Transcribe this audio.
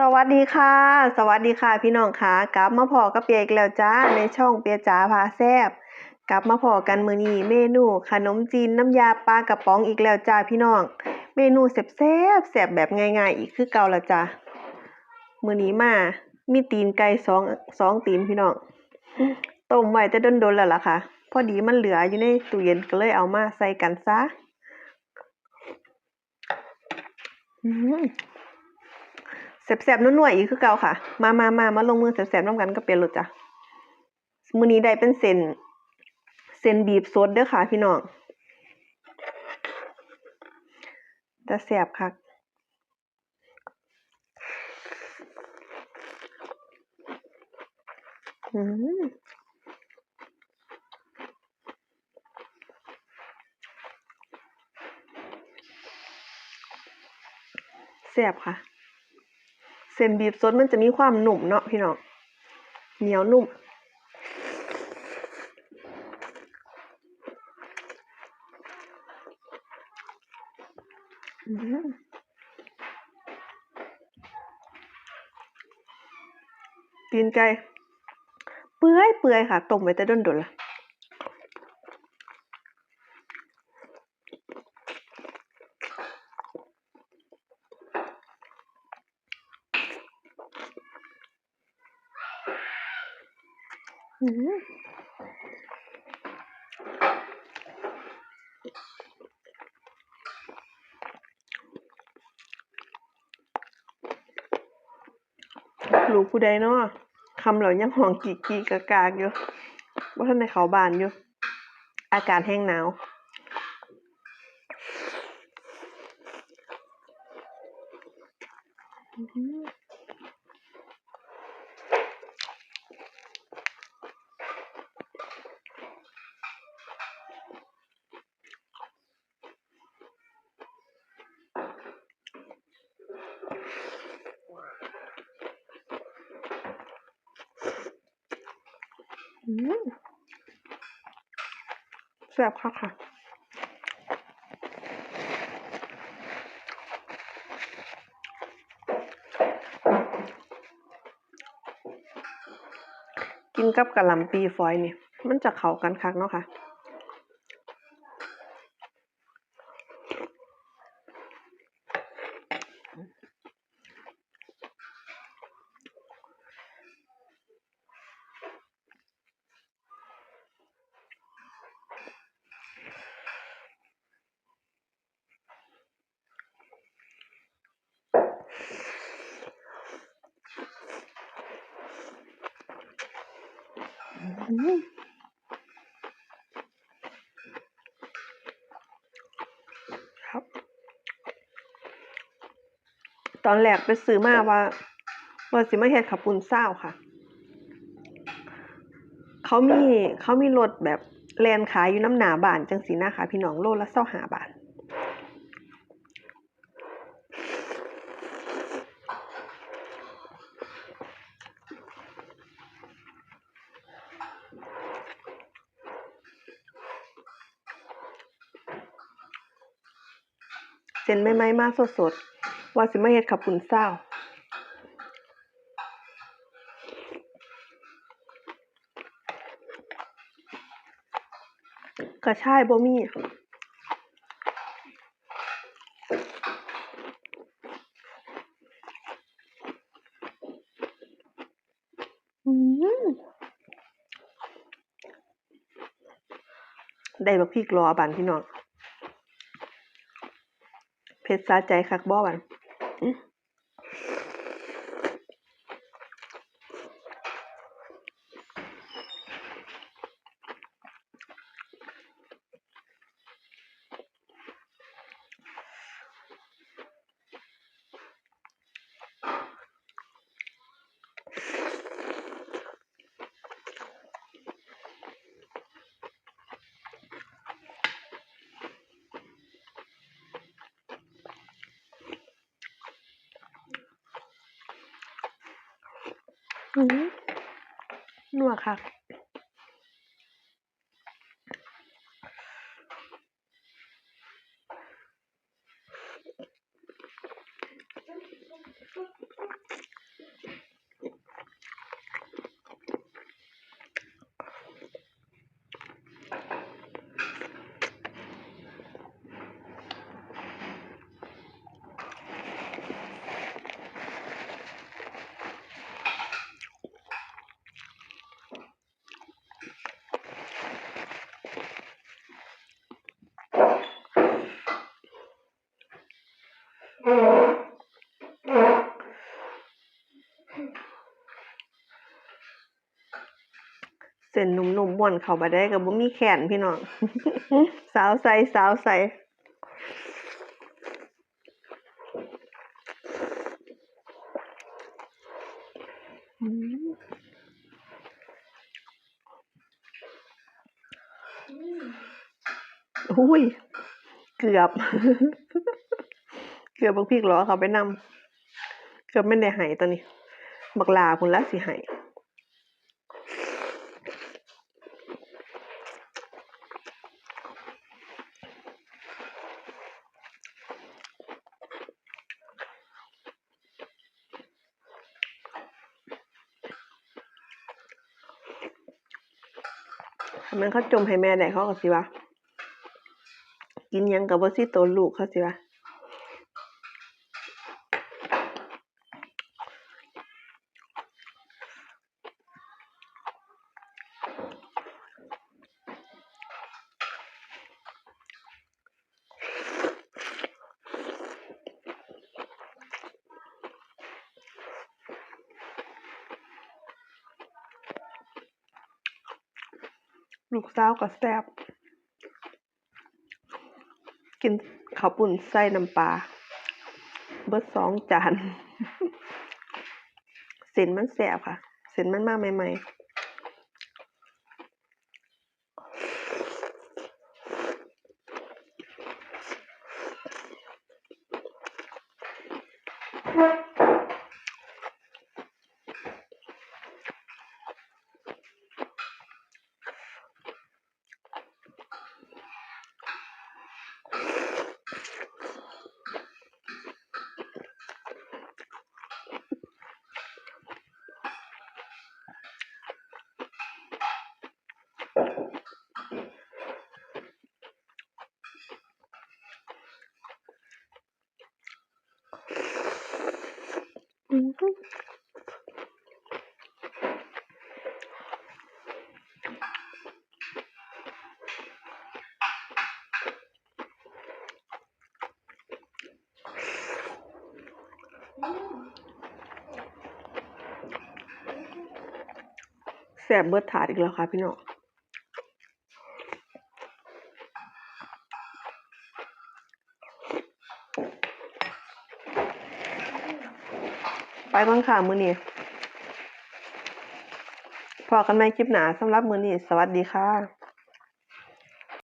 สวัสดีค่ะ สวัสดีค่ะพี่น้องค่ะ กลับมาพอกับเปียอีกแล้วจ้าในช่องเปียจ๋าพาแซบกลับมาพอกันมื้อนี้เมนูขนมจีนน้ำยาปลากระป๋องอีกแล้วจ้าพี่น้อง เมนูแซ่บแซ่บแซ่บแบบง่ายๆ อีกคือเก่าและจ้ามื้อนี้มามีตีนไก่สองสองตีนพี่น้องต้มไว้แต่ดนแล้วล่ะค่ะ พอดีมันเหลืออยู่ในตู้เย็นก็เลยเอามาใส่กันซะอืม แสบๆนัวๆอีกคือเก่าค่ะ มามามามาลงมือแสบๆน้ำกันก็เป็นรถจ้ะมือนี้ได้เป็นเส้นเส้นบีบสดเด้อค่ะ พี่น้องแต่แสบคักอืมแสบค่ะ เส้นบีบสดมันจะมีความหนุ่มเนาะพี่น้องเหนียวนุ่มอืมตีนไก่ เปื่อยเปื่อยค่ะต้มไว้แต่ด้นดนละ ลูกผู้ใดเนาะคำเหล่ายังห้องกีกีกากากอยู่ว่าท่านในเขาบานอยู่ อากาศแห้งหนาวอื แซ่บค่ะค่ะกินกับกะหล่ำปีฝอยนี่ มันจะเข้ากันคักเนาะค่ะ ครับ ตอนแรกไปซื้อมาว่าว่าสิมาเฮ็ดขับปุ้นซาค่ะ เขามีเขามีรถแบบแลนขายอยู่น้ำหนาบ้านจังสีนะคะพี่น้องโลละเศร้าหาบาท เส้นใหม่ๆมาสดๆ ว่าสิมาเฮ็ดขับปุ้นซาวกระชายบ่มีอืมได้บักพริกรอบันพี่น้อง เผ็ดสะใจคักบ่บัด หูหนัวค่ะ เส้นหนุ่มๆบ่วนเข้าไปได้กับบ่มีแขนพี่น้อง สาวใสสาวใสอุ้ย เกือบ กือบบักพริกหรอเขาไปนำเกือบไม่ได้ให้ตอนนี้ บักลาพุ่นละสิห้ถ้ามันเขาจมให้แม่ได้เขาก็สิว่ากินยังกับบ่สิโตลูกเขาสิว่า ลูกสาวก็แซ่บกินข้าวปุ่นใส่น้ำปลาเบิดสองจานเส้นมันแซบค่ะ เส้นมันมากใหม่ ๆ แสบเบิดถาดอีกแล้วค่ะพี่น้องไปบ้างค่ะมือนี้พอกันไหมคลิปหนาสำหรับมือนี้ สวัสดีค่ะ